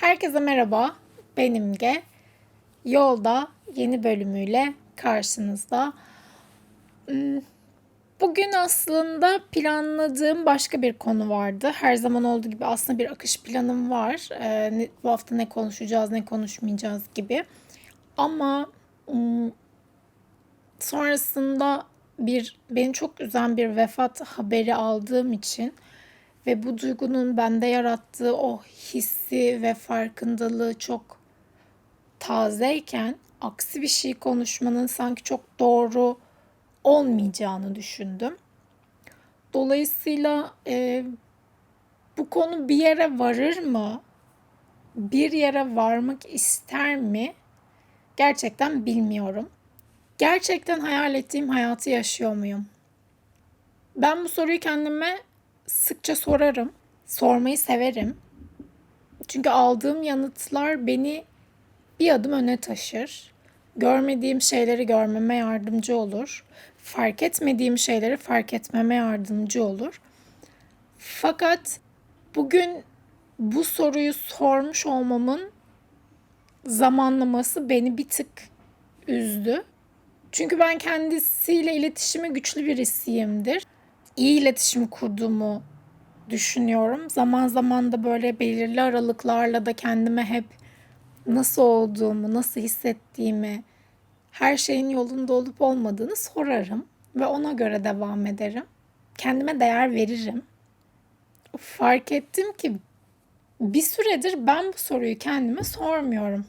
Herkese merhaba. Benim Ge. Yolda yeni bölümüyle karşınızda. Hmm, Bugün aslında planladığım başka bir konu vardı. Her zaman olduğu gibi aslında bir akış planım var. Ee, bu hafta ne konuşacağız, ne konuşmayacağız gibi. Ama hmm, sonrasında bir beni çok üzen bir vefat haberi aldığım için ve bu duygunun bende yarattığı o hissi ve farkındalığı çok tazeyken aksi bir şey konuşmanın sanki çok doğru olmayacağını düşündüm. Dolayısıyla e, bu konu bir yere varır mı? Bir yere varmak ister mi? Gerçekten bilmiyorum. Gerçekten hayal ettiğim hayatı yaşıyor muyum? Ben bu soruyu kendime sıkça sorarım. Sormayı severim. Çünkü aldığım yanıtlar beni bir adım öne taşır. Görmediğim şeyleri görmeme yardımcı olur. Fark etmediğim şeyleri fark etmeme yardımcı olur. Fakat bugün bu soruyu sormuş olmamın zamanlaması beni bir tık üzdü. Çünkü ben kendisiyle iletişimi güçlü birisiyimdir. İyi iletişim kurduğumu düşünüyorum. Zaman zaman da böyle belirli aralıklarla da kendime hep nasıl olduğumu, nasıl hissettiğimi, her şeyin yolunda olup olmadığını sorarım ve ona göre devam ederim. Kendime değer veririm. Fark ettim ki bir süredir ben bu soruyu kendime sormuyorum.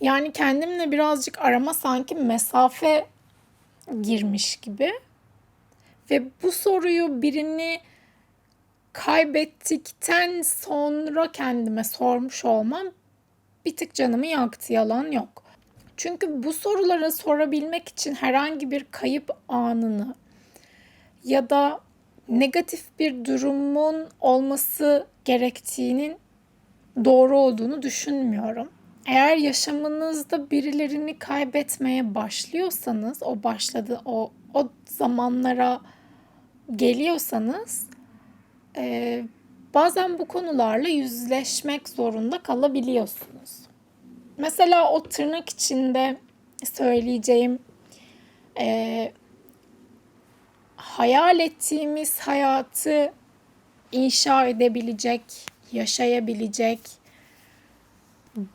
Yani kendimle birazcık arama sanki mesafe girmiş gibi. Ve bu soruyu birini kaybettikten sonra kendime sormuş olmam bir tık canımı yaktı yalan yok. Çünkü bu soruları sorabilmek için herhangi bir kayıp anını ya da negatif bir durumun olması gerektiğinin doğru olduğunu düşünmüyorum. Eğer yaşamınızda birilerini kaybetmeye başlıyorsanız, o başladı o o zamanlara geliyorsanız e, bazen bu konularla yüzleşmek zorunda kalabiliyorsunuz. Mesela o tırnak içinde söyleyeceğim e, hayal ettiğimiz hayatı inşa edebilecek, yaşayabilecek,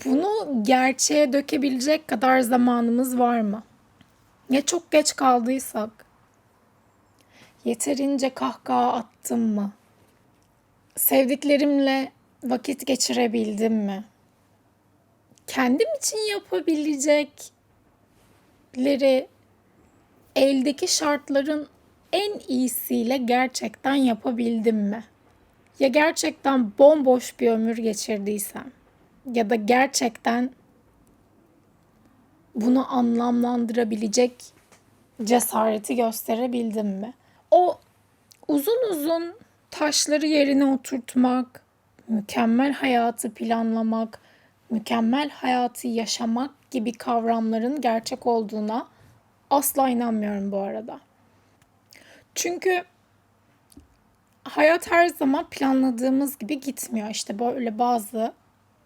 bunu gerçeğe dökebilecek kadar zamanımız var mı? Ya çok geç kaldıysak? Yeterince kahkaha attım mı? Sevdiklerimle vakit geçirebildim mi? Kendim için yapabilecekleri eldeki şartların en iyisiyle gerçekten yapabildim mi? Ya gerçekten bomboş bir ömür geçirdiysem ya da gerçekten bunu anlamlandırabilecek cesareti gösterebildim mi? O uzun uzun taşları yerine oturtmak, mükemmel hayatı planlamak, mükemmel hayatı yaşamak gibi kavramların gerçek olduğuna asla inanmıyorum bu arada. Çünkü hayat her zaman planladığımız gibi gitmiyor. İşte böyle bazı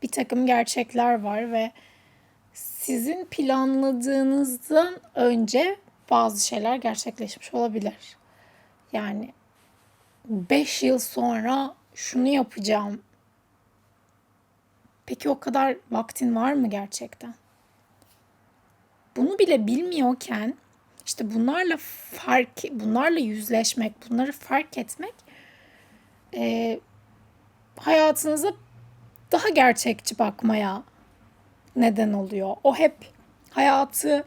bir takım gerçekler var ve sizin planladığınızdan önce bazı şeyler gerçekleşmiş olabilir. Yani 5 yıl sonra şunu yapacağım. Peki o kadar vaktin var mı gerçekten? Bunu bile bilmiyorken işte bunlarla fark, bunlarla yüzleşmek, bunları fark etmek e, hayatınıza daha gerçekçi bakmaya neden oluyor. O hep hayatı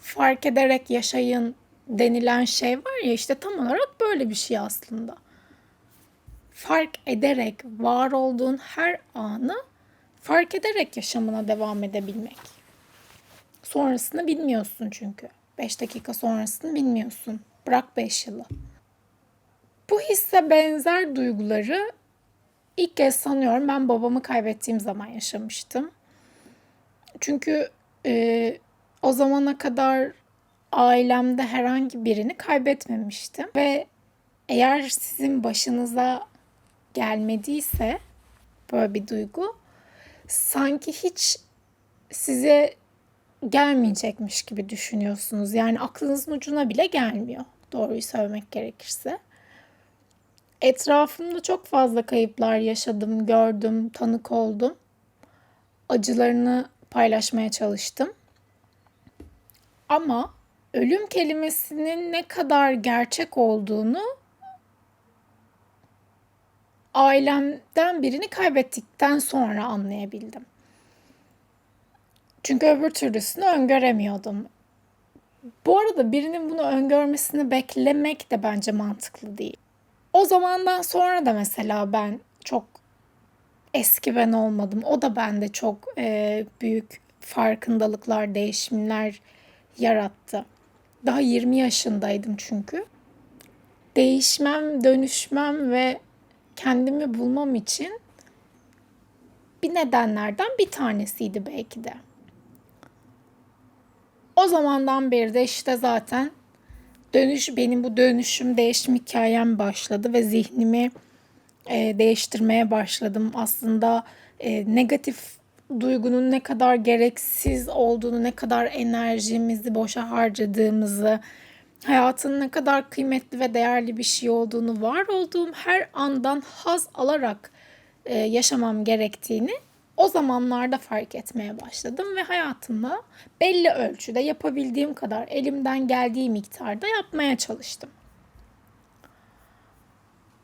fark ederek yaşayın denilen şey var ya işte tam olarak böyle bir şey aslında. Fark ederek var olduğun her anı fark ederek yaşamına devam edebilmek. Sonrasını bilmiyorsun çünkü. 5 dakika sonrasını bilmiyorsun. Bırak 5 yılı. Bu hisse benzer duyguları ilk kez sanıyorum ben babamı kaybettiğim zaman yaşamıştım. Çünkü e, o zamana kadar ailemde herhangi birini kaybetmemiştim ve eğer sizin başınıza gelmediyse böyle bir duygu. Sanki hiç size gelmeyecekmiş gibi düşünüyorsunuz. Yani aklınızın ucuna bile gelmiyor. Doğruyu söylemek gerekirse. Etrafımda çok fazla kayıplar yaşadım, gördüm, tanık oldum. Acılarını paylaşmaya çalıştım. Ama ölüm kelimesinin ne kadar gerçek olduğunu ailemden birini kaybettikten sonra anlayabildim. Çünkü öbür türlüsünü öngöremiyordum. Bu arada birinin bunu öngörmesini beklemek de bence mantıklı değil. O zamandan sonra da mesela ben çok eski ben olmadım. O da bende çok e, büyük farkındalıklar, değişimler yarattı. Daha 20 yaşındaydım çünkü. Değişmem, dönüşmem ve kendimi bulmam için bir nedenlerden bir tanesiydi belki de. O zamandan beri de işte zaten dönüş benim bu dönüşüm değişim hikayem başladı ve zihnimi e, değiştirmeye başladım. Aslında e, negatif duygunun ne kadar gereksiz olduğunu, ne kadar enerjimizi boşa harcadığımızı, hayatın ne kadar kıymetli ve değerli bir şey olduğunu, var olduğum her andan haz alarak e, yaşamam gerektiğini o zamanlarda fark etmeye başladım ve hayatımı belli ölçüde yapabildiğim kadar elimden geldiği miktarda yapmaya çalıştım.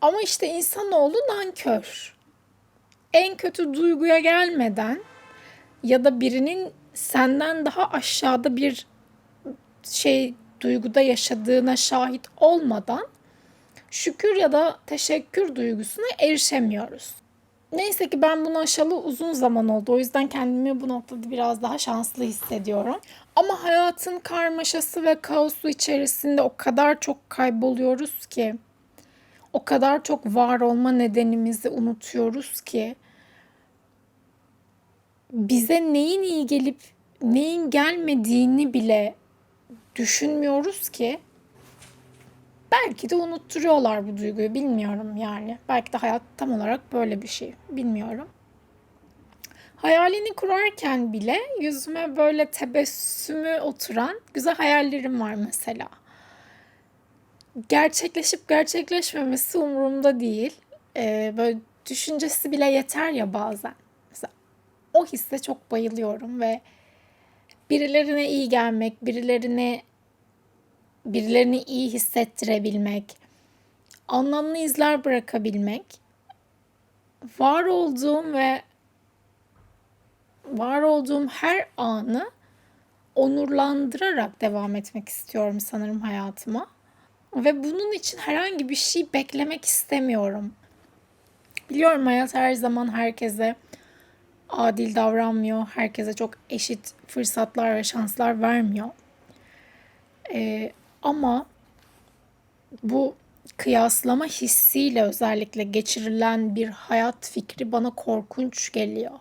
Ama işte insanoğlu nankör. En kötü duyguya gelmeden ya da birinin senden daha aşağıda bir şey duyguda yaşadığına şahit olmadan şükür ya da teşekkür duygusuna erişemiyoruz. Neyse ki ben bunu aşalı uzun zaman oldu. O yüzden kendimi bu noktada biraz daha şanslı hissediyorum. Ama hayatın karmaşası ve kaosu içerisinde o kadar çok kayboluyoruz ki o kadar çok var olma nedenimizi unutuyoruz ki bize neyin iyi gelip neyin gelmediğini bile düşünmüyoruz ki belki de unutturuyorlar bu duyguyu bilmiyorum yani. Belki de hayat tam olarak böyle bir şey bilmiyorum. Hayalini kurarken bile yüzüme böyle tebessümü oturan güzel hayallerim var mesela. Gerçekleşip gerçekleşmemesi umurumda değil. Ee, böyle düşüncesi bile yeter ya bazen. O hisse çok bayılıyorum ve birilerine iyi gelmek, birilerine birilerini iyi hissettirebilmek, anlamlı izler bırakabilmek, var olduğum ve var olduğum her anı onurlandırarak devam etmek istiyorum sanırım hayatıma. Ve bunun için herhangi bir şey beklemek istemiyorum. Biliyorum hayat her zaman herkese adil davranmıyor. Herkese çok eşit fırsatlar ve şanslar vermiyor. Ee, ama bu kıyaslama hissiyle özellikle geçirilen bir hayat fikri bana korkunç geliyor.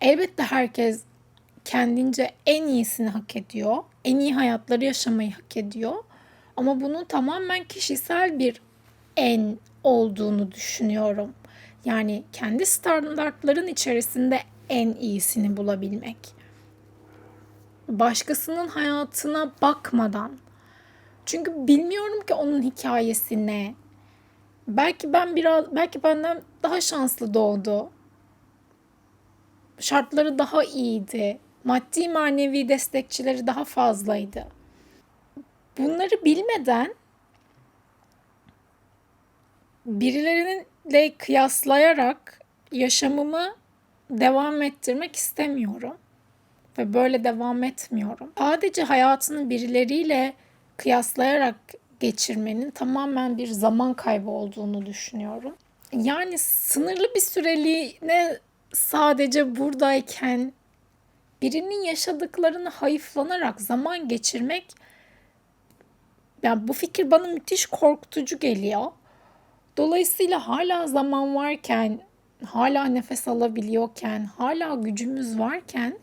Elbette herkes kendince en iyisini hak ediyor. En iyi hayatları yaşamayı hak ediyor. Ama bunun tamamen kişisel bir en olduğunu düşünüyorum. Yani kendi standartların içerisinde en iyisini bulabilmek başkasının hayatına bakmadan. Çünkü bilmiyorum ki onun hikayesi ne. Belki ben biraz belki benden daha şanslı doğdu. Şartları daha iyiydi. Maddi manevi destekçileri daha fazlaydı. Bunları bilmeden birileriyle kıyaslayarak yaşamımı devam ettirmek istemiyorum ve böyle devam etmiyorum. Sadece hayatını birileriyle kıyaslayarak geçirmenin tamamen bir zaman kaybı olduğunu düşünüyorum. Yani sınırlı bir süreliğine sadece buradayken birinin yaşadıklarını hayıflanarak zaman geçirmek yani bu fikir bana müthiş korkutucu geliyor. Dolayısıyla hala zaman varken, hala nefes alabiliyorken, hala gücümüz varken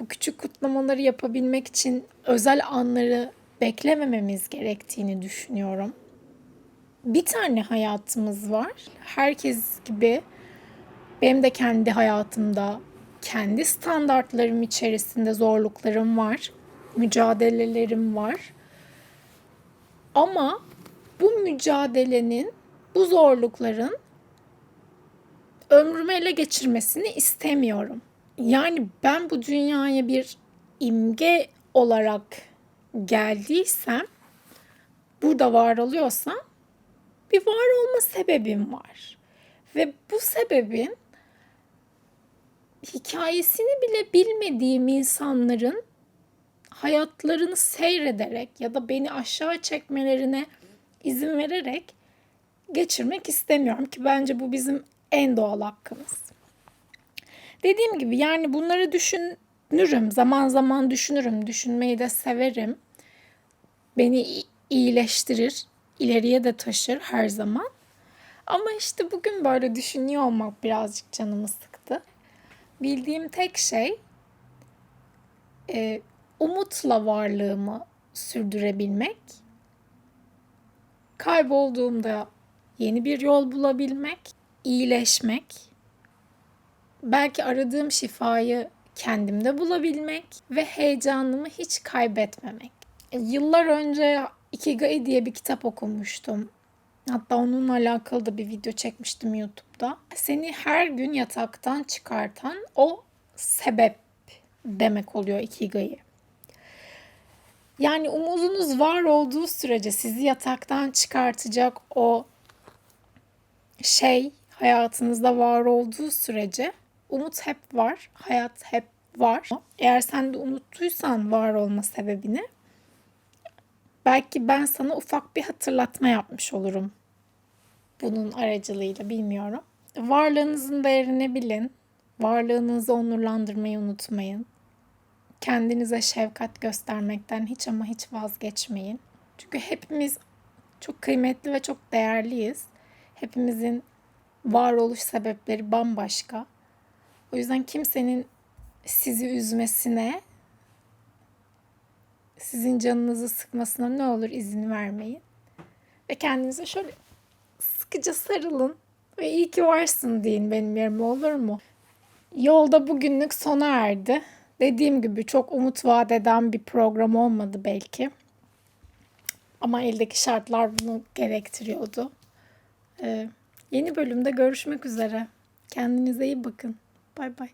bu küçük kutlamaları yapabilmek için özel anları beklemememiz gerektiğini düşünüyorum. bir tane hayatımız var. Herkes gibi benim de kendi hayatımda kendi standartlarım içerisinde zorluklarım var. Mücadelelerim var. Ama bu mücadelenin, bu zorlukların ömrümü ele geçirmesini istemiyorum. Yani ben bu dünyaya bir imge olarak geldiysem, burada var oluyorsam bir var olma sebebim var. Ve bu sebebin hikayesini bile bilmediğim insanların hayatlarını seyrederek ya da beni aşağı çekmelerine izin vererek geçirmek istemiyorum ki bence bu bizim en doğal hakkımız. Dediğim gibi yani bunları düşünürüm. Zaman zaman düşünürüm. Düşünmeyi de severim. Beni iyileştirir. ileriye de taşır her zaman. Ama işte bugün böyle düşünüyor olmak birazcık canımı sıktı. Bildiğim tek şey e, umutla varlığımı sürdürebilmek. Kaybolduğumda yeni bir yol bulabilmek, iyileşmek, belki aradığım şifayı kendimde bulabilmek ve heyecanımı hiç kaybetmemek. E, yıllar önce Ikigai diye bir kitap okumuştum. Hatta onunla alakalı da bir video çekmiştim YouTube'da. Seni her gün yataktan çıkartan o sebep demek oluyor Ikigai. Yani umudunuz var olduğu sürece sizi yataktan çıkartacak o şey hayatınızda var olduğu sürece umut hep var, hayat hep var. Eğer sen de unuttuysan var olma sebebini belki ben sana ufak bir hatırlatma yapmış olurum. Bunun aracılığıyla bilmiyorum. Varlığınızın değerini bilin. Varlığınızı onurlandırmayı unutmayın. Kendinize şefkat göstermekten hiç ama hiç vazgeçmeyin. Çünkü hepimiz çok kıymetli ve çok değerliyiz. Hepimizin varoluş sebepleri bambaşka. O yüzden kimsenin sizi üzmesine, sizin canınızı sıkmasına ne olur izin vermeyin. Ve kendinize şöyle sıkıca sarılın ve iyi ki varsın deyin benim yerime olur mu? Yolda bugünlük sona erdi. Dediğim gibi çok umut vaat eden bir program olmadı belki. Ama eldeki şartlar bunu gerektiriyordu. Ee, yeni bölümde görüşmek üzere. Kendinize iyi bakın. Bay bay.